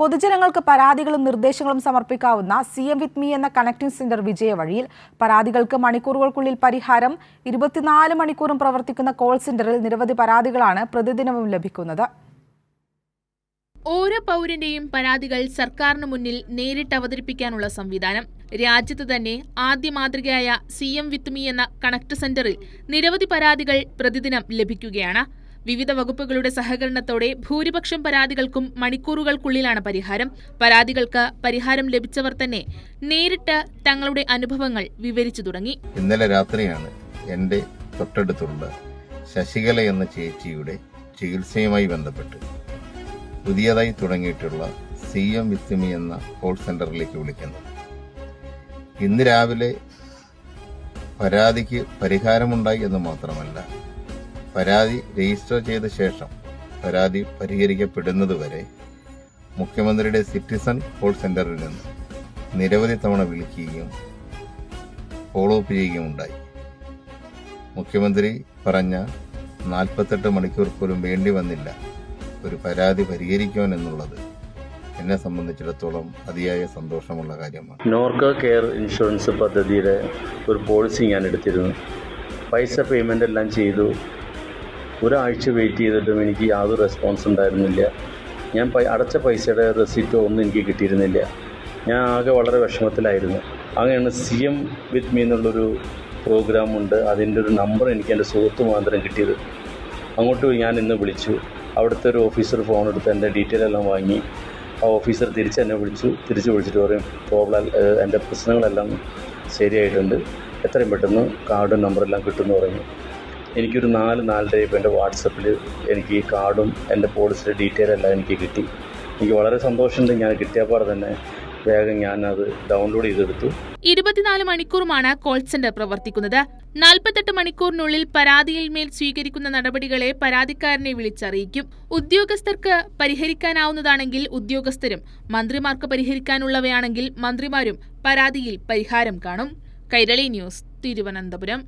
പൊതുജനങ്ങൾക്ക് പരാതികളും നിർദ്ദേശങ്ങളും സമർപ്പിക്കാവുന്ന സി എം വിത്ത് മീ എന്ന കണക്ടിംഗ് സെന്റർ വിജയവഴിയിൽ പരാതികൾക്ക് മണിക്കൂറുകൾക്കുള്ളിൽ പരിഹാരം ഇരുപത്തിനാല് മണിക്കൂറും പ്രവർത്തിക്കുന്ന കോൾ സെന്ററിൽ നിരവധി പരാതികളാണ് പ്രതിദിനവും ലഭിക്കുന്നത്. ഓരോ പൗരന്റെയും പരാതികൾ സർക്കാരിന് മുന്നിൽ നേരിട്ട് അവതരിപ്പിക്കാനുള്ള സംവിധാനം. രാജ്യത്ത് തന്നെ ആദ്യ മാതൃകയായ സി എം വിത്ത് മീ എന്ന കണക്ട് സെന്ററിൽ നിരവധി പരാതികൾ പ്രതിദിനം ലഭിക്കുകയാണ്. വിവിധ വകുപ്പുകളുടെ സഹകരണത്തോടെ ഭൂരിപക്ഷം പരാതികൾക്കും മണിക്കൂറുകൾക്കുള്ളിലാണ് പരിഹാരം. പരാതികൾക്ക് പരിഹാരം ലഭിച്ചവർ തന്നെ നേരിട്ട് തങ്ങളുടെ അനുഭവങ്ങൾ വിവരിച്ചു തുടങ്ങി. ഇന്നലെ രാത്രിയാണ് എന്റെ തൊട്ടടുത്തുള്ള ശശികല എന്ന ചേച്ചിയുടെ ചികിത്സയുമായി ബന്ധപ്പെട്ട് പുതിയതായി തുടങ്ങിയിട്ടുള്ള സി എം വിത്തുമി എന്ന കോൾ സെന്ററിലേക്ക് വിളിക്കുന്നത്. ഇന്ന് രാവിലെ പരാതിക്ക് പരിഹാരമുണ്ടായി എന്ന് മാത്രമല്ല പരാതി രജിസ്റ്റർ ചെയ്ത ശേഷം പരാതി പരിഹരിക്കപ്പെടുന്നതുവരെ മുഖ്യമന്ത്രിയുടെ സിറ്റിസൺ കോൾ സെന്ററിൽ നിന്ന് നിരവധി തവണ വിളിക്കുകയും ഫോളോ അപ്പ് ചെയ്യുകയും ഉണ്ടായി. മുഖ്യമന്ത്രി പറഞ്ഞ നാൽപ്പത്തെട്ട് മണിക്കൂർ പോലും വേണ്ടി വന്നില്ല ഒരു പരാതി പരിഹരിക്കുവാൻ എന്നുള്ളത് എന്നെ സംബന്ധിച്ചിടത്തോളം അതിയായ സന്തോഷമുള്ള കാര്യമാണ്. നോർക്ക കെയർ ഇൻഷുറൻസ് പദ്ധതിയുടെ ഒരു പോളിസി ഞാൻ എടുത്തിരുന്നു. പൈസ പേയ്മെന്റ് എല്ലാം ചെയ്തു. ഒരാഴ്ച വെയിറ്റ് ചെയ്തിട്ടും എനിക്ക് യാതൊരു റെസ്പോൺസ് ഉണ്ടായിരുന്നില്ല. ഞാൻ അടച്ച പൈസയുടെ റെസിപ്റ്റോ ഒന്നും എനിക്ക് കിട്ടിയിരുന്നില്ല. ഞാൻ ആകെ വളരെ വിഷമത്തിലായിരുന്നു. അങ്ങനെയാണ് സി എം വിത്ത് മീ എന്നുള്ളൊരു പ്രോഗ്രാമുണ്ട് അതിന്റെ ഒരു നമ്പർ എനിക്ക് എന്റെ സുഹൃത്ത് മാത്രം കിട്ടിയത്. അങ്ങോട്ട് ഞാൻ ഇന്ന് വിളിച്ചു. അവിടുത്തെ ഒരു ഓഫീസർ ഫോൺ എടുത്ത് എന്റെ ഡീറ്റെയിൽ എല്ലാം വാങ്ങി. ആ ഓഫീസർ തിരിച്ച് എന്നെ വിളിച്ചു. തിരിച്ച് വിളിച്ചിട്ട് പറയും പ്രോബ്ലം എന്റെ പ്രശ്നങ്ങളെല്ലാം ശരിയായിട്ടുണ്ട്. എത്രയും പെട്ടെന്ന് കാർഡും നമ്പറെല്ലാം കിട്ടുമെന്ന് പറഞ്ഞു. എനിക്കൊരു നാല് നാലര ഇപ്പോൾ എന്റെ വാട്സപ്പിൽ എനിക്ക് ഈ കാർഡും എന്റെ പോളിസിയുടെ ഡീറ്റെയിൽ എല്ലാം എനിക്ക് കിട്ടി. എനിക്ക് വളരെ സന്തോഷമുണ്ട് ഞാൻ കിട്ടിയപ്പോൾ തന്നെ വേഗം ഞാനത് ഡൗൺലോഡ് ചെയ്തെടുത്തു. ഇരുപത്തിനാല് മണിക്കൂറുമാണ് കോൾ സെന്റർ പ്രവർത്തിക്കുന്നത്. നാൽപ്പത്തെട്ട് മണിക്കൂറിനുള്ളിൽ പരാതിയിൽ മേൽ സ്വീകരിക്കുന്ന നടപടികളെ പരാതിക്കാരനെ വിളിച്ചറിയിക്കും. ഉദ്യോഗസ്ഥർക്ക് പരിഹരിക്കാനാവുന്നതാണെങ്കിൽ ഉദ്യോഗസ്ഥരും മന്ത്രിമാർക്ക് പരിഹരിക്കാനുള്ളവയാണെങ്കിൽ മന്ത്രിമാരും പരാതിയിൽ പരിഹാരം കാണും. കൈരളി ന്യൂസ് തിരുവനന്തപുരം.